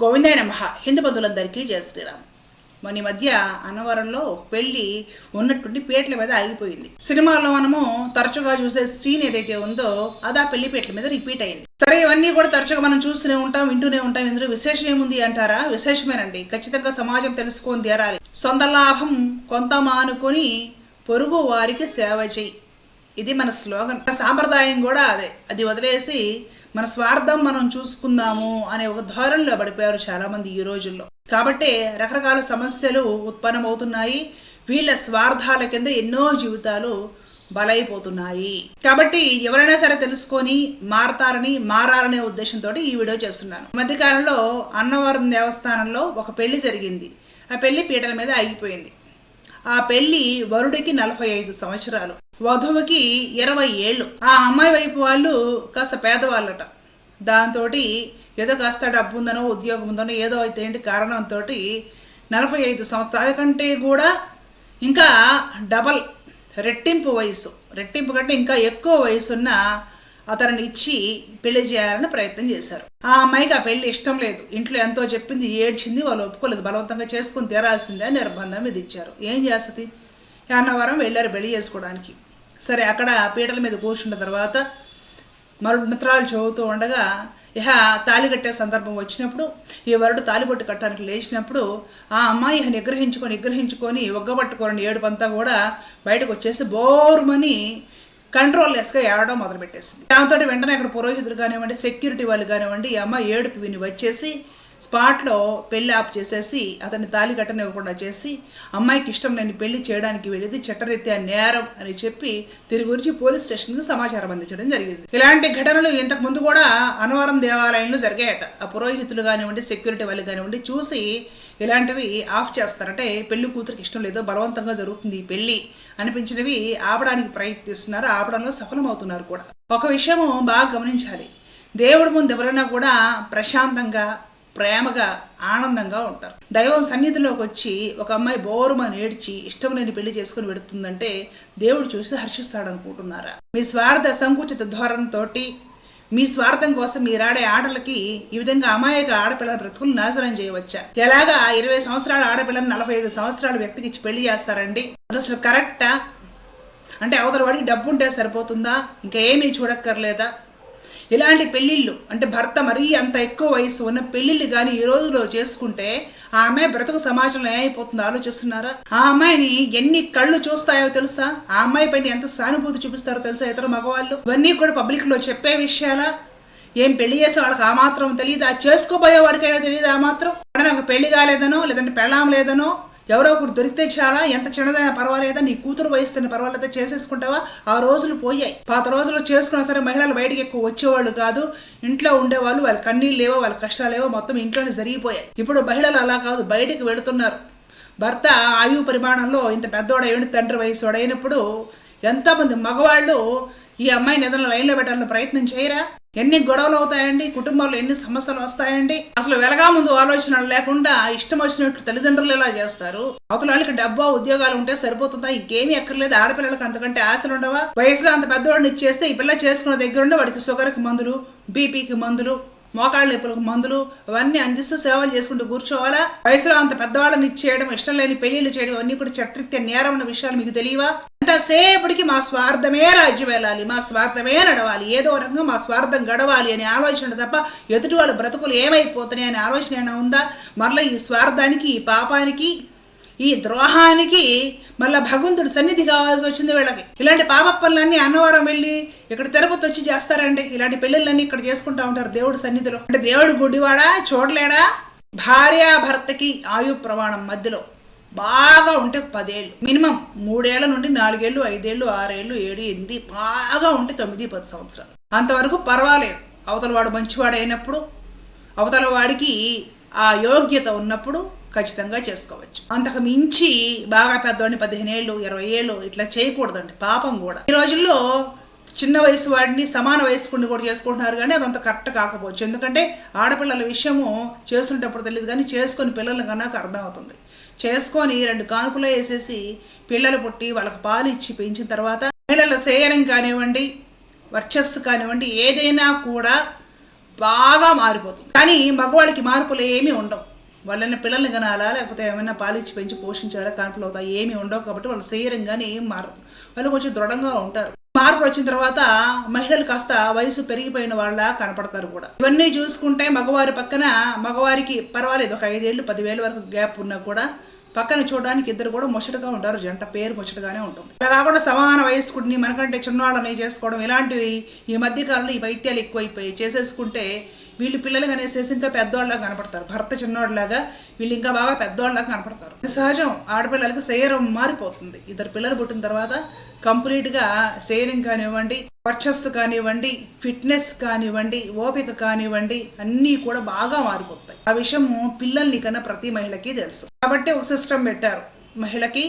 గోవిందాయ నమ. హిందూ బంధువులందరికీ జయ శ్రీరామ్. మన ఈ మధ్య అన్నవరంలో పెళ్ళి పెళ్ళి ఉన్నటువంటి పేట్ల మీద ఆగిపోయింది. సినిమాలో మనము తరచుగా చూసే సీన్ ఏదైతే ఉందో అది ఆ పెళ్ళి పేట్ల మీద రిపీట్ అయింది. సరే ఇవన్నీ కూడా తరచుగా మనం చూస్తూనే ఉంటాం వింటూనే ఉంటాం. ఇందులో విశేషం ఏముంది అంటారా? విశేషమేనండి. ఖచ్చితంగా సమాజం తెలుసుకొని తీరాలి సొంత లాభం కొంత మానుకొని పొరుగు వారికి సేవ చేయి. ఇది మన స్లోగన్ సాంప్రదాయం కూడా అదే. అది వదిలేసి మన స్వార్థం మనం చూసుకుందాము అనే ఒక ధోరణిలో పడిపోయారు చాలామంది ఈ రోజుల్లో. కాబట్టి రకరకాల సమస్యలు ఉత్పన్నమవుతున్నాయి. వీళ్ళ స్వార్థాల కింద ఎన్నో జీవితాలు బలైపోతున్నాయి. కాబట్టి ఎవరైనా సరే తెలుసుకొని మారతారని మారాలనే ఉద్దేశంతో ఈ వీడియో చేస్తున్నాను. మధ్యకాలంలో అన్నవరం దేవస్థానంలో ఒక పెళ్ళి జరిగింది. ఆ పెళ్ళి పీటల మీద ఆగిపోయింది. ఆ పెళ్ళి వరుడికి నలభై ఐదు సంవత్సరాలు. వధువుకి ఇరవై ఏళ్ళు. ఆ అమ్మాయి వైపు వాళ్ళు కాస్త పేదవాళ్ళట. దాంతో ఏదో కాస్త డబ్బు ఉందనో ఉద్యోగం ఉందనో ఏదో అయితే ఏంటి కారణంతో నలభై ఐదు సంవత్సరాల కంటే కూడా ఇంకా డబల్ రెట్టింపు వయసు. రెట్టింపు కంటే ఇంకా ఎక్కువ వయసున్న అతనిని ఇచ్చి పెళ్ళి చేయాలని ప్రయత్నం చేశారు. ఆ అమ్మాయికి ఆ పెళ్ళి ఇష్టం లేదు. ఇంట్లో ఎంతో చెప్పింది ఏడ్చింది వాళ్ళు ఒప్పుకోలేదు. బలవంతంగా చేసుకుని తీరాల్సిందే అని నిర్బంధం విధించారు. ఏం చేస్తుంది? అన్నవరం వెళ్ళారు పెళ్ళి చేసుకోవడానికి. సరే అక్కడ పీటల మీద కూర్చున్న తర్వాత మరుడు మిత్రాలు చదువుతూ ఉండగా ఇహ తాళి కట్టే సందర్భం వచ్చినప్పుడు ఈ వరుడు తాలిబొట్టు కట్టడానికి లేచినప్పుడు ఆ అమ్మాయి ఇహ నిగ్రహించుకొని నిగ్రహించుకొని ఒగ్గబట్టుకొని ఏడుపంతా కూడా బయటకు వచ్చేసి బోరుమని కంట్రోల్ లెస్గా ఏడడం మొదలుపెట్టేసింది. దాంతో వెంటనే అక్కడ పురోహితులు కానివ్వండి సెక్యూరిటీ వాళ్ళు కానివ్వండి ఈ అమ్మాయి ఏడుపు విని వచ్చేసి స్పాట్లో పెళ్ళి ఆఫ్ చేసేసి అతన్ని తాళి కట్టనివ్వకుండా చేసి అమ్మాయికి ఇష్టం లేని పెళ్ళి చేయడానికి వెళ్ళేది చట్టరీత్యా నేరం అని చెప్పి తిరిగి గురించి పోలీస్ స్టేషన్కి సమాచారం అందించడం జరిగింది. ఇలాంటి ఘటనలు ఇంతకు ముందు కూడా అనవరం దేవాలయంలో జరిగాయట. ఆ పురోహితులు కానివ్వండి సెక్యూరిటీ వాళ్ళు కానివ్వండి చూసి ఇలాంటివి ఆఫ్ చేస్తారంటే పెళ్ళి కూతురికి ఇష్టం లేదో బలవంతంగా జరుగుతుంది ఈ పెళ్ళి అనిపించినవి ఆపడానికి ప్రయత్నిస్తున్నారు. ఆపడంలో సఫలమవుతున్నారు కూడా. ఒక విషయము బాగా గమనించాలి. దేవుడి ముందు ఎవరైనా కూడా ప్రశాంతంగా ప్రేమగా ఆనందంగా ఉంటారు. దైవం సన్నిధిలోకి వచ్చి ఒక అమ్మాయి బోరుమని ఏడ్చి ఇష్టం లేని పెళ్ళి చేసుకుని పెడుతుందంటే దేవుడు చూసి హర్షిస్తాడు అనుకుంటున్నారా మీ స్వార్థ సంకుచిత ధోరణితో మీ స్వార్థం కోసం మీరాడే ఆటలకి ఈ విధంగా అమాయక ఆడపిల్లల బ్రతుకులు నాశనం చేయవచ్చా? ఎలాగా ఇరవై సంవత్సరాల ఆడపిల్లని నలభై ఐదు సంవత్సరాల వ్యక్తికి ఇచ్చి పెళ్ళి చేస్తారండి? అసలు కరెక్టా? అంటే అవతల వాడికి డబ్బు ఉంటే సరిపోతుందా? ఇంకా ఏమీ చూడక్కర్లేదా? ఇలాంటి పెళ్ళిళ్ళు అంటే భర్త మరీ అంత ఎక్కువ వయసు ఉన్న పెళ్ళిళ్ళు కానీ ఈ రోజులో చేసుకుంటే ఆ అమ్మాయి బ్రతుకు సమాజంలో ఏమైపోతుందో ఆలోచిస్తున్నారా? ఆ అమ్మాయిని ఎన్ని కళ్ళు చూస్తాయో తెలుసా? ఆ అమ్మాయి పైన ఎంత సానుభూతి చూపిస్తారో తెలుసా ఇతర మగవాళ్ళు? ఇవన్నీ కూడా పబ్లిక్లో చెప్పే విషయాలా? ఏం పెళ్ళి చేసే వాళ్ళకి ఆ మాత్రం తెలియదు ఆ చేసుకోబోయే వాడికైనా తెలియదు ఆ మాత్రం? నాకు పెళ్ళి కాలేదనో లేదంటే పెళ్ళాం లేదనో ఎవరో ఒకరు దొరికితే చాలా ఎంత చిన్నదైనా పర్వాలేదా నీ కూతురు వయసుతో పర్వాలేదా చేసేసుకుంటావా? ఆ రోజులు పోయాయి. పాత రోజులు చేసుకున్నా సరే మహిళలు బయటికి ఎక్కువ వచ్చేవాళ్ళు కాదు. ఇంట్లో ఉండేవాళ్ళు వాళ్ళ కన్నీళ్ళు లేవో వాళ్ళ కష్టాలేవో మొత్తం ఇంట్లోనే జరిగిపోయాయి. ఇప్పుడు మహిళలు అలా కాదు బయటికి వెళుతున్నారు. భర్త ఆయువు పరిమాణంలో ఇంత పెద్దోడైన తండ్రి వయసు అయినప్పుడు ఎంతోమంది మగవాళ్ళు ఈ అమ్మాయి నిధులను లైన్లో పెట్టాలని ప్రయత్నం చేయరా? ఎన్ని గొడవలు అవుతాయండి? కుటుంబంలో ఎన్ని సమస్యలు వస్తాయండి? అసలు వెలగా ముందు ఆలోచనలు లేకుండా ఇష్టం వచ్చినట్లు తల్లిదండ్రులు ఎలా చేస్తారు? అవతల వాళ్ళకి డబ్బా ఉద్యోగాలు ఉంటే సరిపోతుందా? ఇంకేమీ ఎక్కర్లేదు ఆడపిల్లలకు అంతకంటే ఆశలు ఉండవా? వయసులో అంత పెద్దవాడిని ఇచ్చేస్తే ఈ పిల్ల చేసుకున్న దగ్గర ఉండి వాడికి షుగర్కి మందులు బీపీకి మందులు మోకాళ్ళ నొప్పులకు మందులు అవన్నీ అందిస్తూ సేవలు చేసుకుంటూ కూర్చోవాలా? వయసులో అంత పెద్దవాళ్ళని ఇచ్చేయడం ఇష్టం లేని పెళ్ళిళ్ళు చేయడం అన్నీ కూడా చట్రీత్య నేరం అన్న విషయాలు మీకు తెలియవా? అంతసేపటికి మా స్వార్థమే రాజ్యం వెళ్ళాలి మా స్వార్థమే నడవాలి ఏదో రకంగా మా స్వార్థం గడవాలి అనే ఆలోచన తప్ప ఎదుటి వాళ్ళ బ్రతుకులు ఏమైపోతున్నాయి అనే ఆలోచన ఏమైనా ఉందా? మరలా ఈ స్వార్థానికి ఈ పాపానికి ఈ ద్రోహానికి మళ్ళా భగవంతుడు సన్నిధి కావాల్సి వచ్చింది వీళ్ళకి. ఇలాంటి పాప పనులన్నీ అన్నవరం వెళ్ళి ఇక్కడ తిరుపతి వచ్చి చేస్తారండి. ఇలాంటి పెళ్ళిళ్ళన్నీ ఇక్కడ చేసుకుంటా ఉంటారు దేవుడు సన్నిధిలో. అంటే దేవుడు గుడివాడా? చూడలేడా? భార్యాభర్తకి ఆయు ప్రమాణం మధ్యలో. బాగా ఉంటే పదేళ్ళు. మినిమం మూడేళ్ళ నుండి నాలుగేళ్ళు ఐదేళ్ళు ఆరేళ్ళు ఏడు ఎనిమిది బాగా ఉంటే తొమ్మిది పది సంవత్సరాలు. అంతవరకు పర్వాలేదు. అవతల వాడు మంచివాడు అయినప్పుడు అవతల వాడికి ఆ యోగ్యత ఉన్నప్పుడు ఖచ్చితంగా చేసుకోవచ్చు. అంతకు మించి బాగా పెద్దవాడిని పదిహేను ఏళ్ళు ఇరవై ఏళ్ళు ఇట్లా చేయకూడదండి. పాపం కూడా. ఈ రోజుల్లో చిన్న వయసు వాడిని సమాన వయస్కుడిని కూడా చేసుకుంటున్నారు కానీ అదంత కరెక్ట్ కాకపోవచ్చు. ఎందుకంటే ఆడపిల్లల విషయము చేస్తుంటప్పుడు తెలియదు కానీ చేసుకొని పిల్లలు కన్నాక అర్థమవుతుంది. చేసుకొని రెండు కానుకలు వేసేసి పిల్లలు పుట్టి వాళ్ళకి పాలు ఇచ్చి పెంచిన తర్వాత మహిళల శయనం కానివ్వండి వర్చస్సు కానివ్వండి ఏదైనా కూడా బాగా మారిపోతుంది. కానీ మగవాళ్ళకి మార్పులు ఏమీ ఉండవు. వాళ్ళని పిల్లల్ని కనాలా లేకపోతే ఏమైనా పాలిచ్చి పెంచి పోషించాలా కాన్పులు అవుతాయి ఏమీ ఉండవు కాబట్టి వాళ్ళు శరీరంగానే ఏం మారదు వాళ్ళు కొంచెం దృఢంగా ఉంటారు. మార్పులు వచ్చిన తర్వాత మహిళలు కాస్త వయసు పెరిగిపోయిన వాళ్ళ కనపడతారు కూడా. ఇవన్నీ చూసుకుంటే మగవారి పక్కన మగవారికి పర్వాలేదు. ఒక ఐదేళ్ళు పదివేల వరకు గ్యాప్ ఉన్నా కూడా పక్కన చూడడానికి ఇద్దరు కూడా ముచ్చటగా ఉంటారు. జంట పేరు ముచ్చటగానే ఉంటుంది. అలా కాకుండా సమాన వయస్కుడిని మనకంటే చిన్నవాళ్ళని చేసుకోవడం ఇలాంటివి ఈ మధ్య కాలంలో ఈ వైద్యాలు ఎక్కువైపోయి చేసేసుకుంటే వీళ్ళు పిల్లలు కనేసేసి ఇంకా పెద్దవాళ్ళగా కనపడతారు. భర్త చిన్నవాళ్ళలాగా వీళ్ళు ఇంకా బాగా పెద్దవాళ్ళగా కనపడతారు. సహజం. ఆడపిల్లలకి శరీరం మారిపోతుంది. ఇద్దరు పిల్లలు పుట్టిన తర్వాత కంప్లీట్గా శరీరం కానివ్వండి వర్చస్సు కానివ్వండి ఫిట్నెస్ కానివ్వండి ఓపిక కానివ్వండి అన్నీ కూడా బాగా మారిపోతాయి. ఆ విషయము పిల్లల్ని కన్నా ప్రతి మహిళకి తెలుసు. కాబట్టి ఒక సిస్టమ్ పెట్టారు. మహిళకి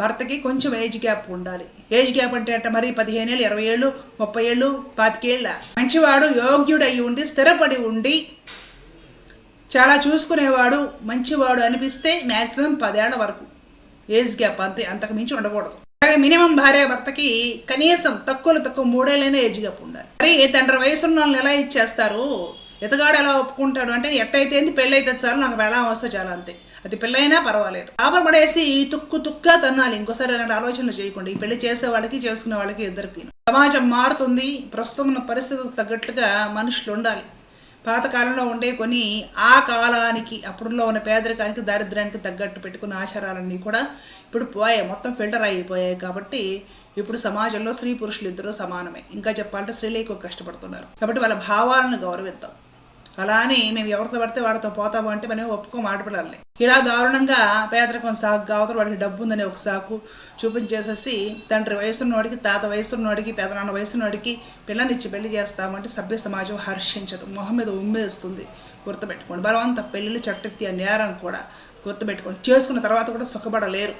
భర్తకి కొంచెం ఏజ్ గ్యాప్ ఉండాలి. ఏజ్ గ్యాప్ అంటే అంటే మరి పదిహేను ఏళ్ళు ఇరవై ఏళ్ళు ముప్పై ఏళ్ళు పాతికేళ్ళ. మంచివాడు యోగ్యుడు అయి ఉండి స్థిరపడి ఉండి చాలా చూసుకునేవాడు మంచివాడు అనిపిస్తే మ్యాక్సిమం పదేళ్ళ వరకు. ఏజ్ గ్యాప్ అంతే అంతకు మించి ఉండకూడదు. అలాగే మినిమం భార్య భర్తకి కనీసం తక్కువలో తక్కువ మూడేళ్ళైనా ఏజ్ గ్యాప్ ఉండాలి. మరి తండ్రి వయసు ఉన్న వాళ్ళని ఎలా ఇచ్చేస్తారు? ఎతగాడు ఎలా ఒప్పుకుంటాడు? అంటే ఎట్టయితే పెళ్ళి అయితే చాలు నాకు వెళ్ళాం వస్తే చాలా అంతే. అది పెళ్ళైనా పర్వాలేదు. ఆపర్ పడేసి తుక్కు తుక్కా తన్నాలి. ఇంకోసారి అలాంటి ఆలోచనలు చేయకుండా. ఈ పెళ్ళి చేసే వాళ్ళకి చేసుకునే వాళ్ళకి ఇద్దరికి. సమాజం మారుతుంది. ప్రస్తుతం ఉన్న పరిస్థితులకు తగ్గట్లుగా మనుషులు ఉండాలి. పాతకాలంలో ఉండే కొన్ని ఆ కాలానికి అప్పుడులో ఉన్న పేదరికానికి దారిద్ర్యానికి తగ్గట్టు పెట్టుకున్న ఆచారాలన్నీ కూడా ఇప్పుడు పోయాయి. మొత్తం ఫిల్టర్ అయిపోయాయి కాబట్టి ఇప్పుడు సమాజంలో స్త్రీ పురుషులు ఇద్దరూ సమానమే. ఇంకా చెప్పాలంటే స్త్రీలు ఎక్కువ కష్టపడుతున్నారు. కాబట్టి వాళ్ళ భావాలను గౌరవిద్దాం. అలా అని మేము ఎవరితో పడితే వాడితో పోతాము అంటే మనం ఒప్పుకోం ఆడపిల్లల్ని. ఇలా దారుణంగా పేదరికం సాగు కావతలు వాడికి డబ్బు ఉందని ఒక సాకు చూపించేసేసి తండ్రి వయసున్నోడికి తాత వయసున్నోడికి పెదనాన్న వయసున్నవాడికి పిల్లనిచ్చి పెళ్ళి చేస్తామంటే సభ్య సమాజం హర్షించదు. మొహం మీద ఉమ్మేస్తుంది గుర్తుపెట్టుకోండి. బలవంత పెళ్ళిళ్ళు చట్టెత్తి నేరం కూడా గుర్తుపెట్టుకోండి. చేసుకున్న తర్వాత కూడా సుఖపడలేరు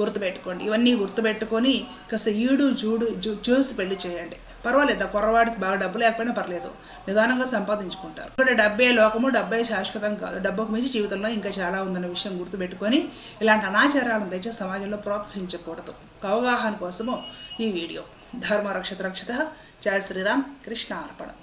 గుర్తుపెట్టుకోండి. ఇవన్నీ గుర్తుపెట్టుకొని కాస్త ఈడు జూడు చూసి పెళ్ళి చేయండి. పర్వాలేదు ఆ కుర్రవాడికి బాగా డబ్బు లేకపోయినా పర్లేదు. నిదానంగా సంపాదించుకుంటారు. ఇక్కడ డబ్బే లోకము డబ్బే శాశ్వతం కాదు. డబ్బుకు మించి జీవితంలో ఇంకా చాలా ఉందన్న విషయం గుర్తుపెట్టుకొని ఇలాంటి అనాచారాలను దయచేసి సమాజంలో ప్రోత్సహించకూడదు. అవగాహన కోసము ఈ వీడియో. ధర్మ రక్షత రక్షిత. జయ శ్రీరామ్. కృష్ణ అర్పణం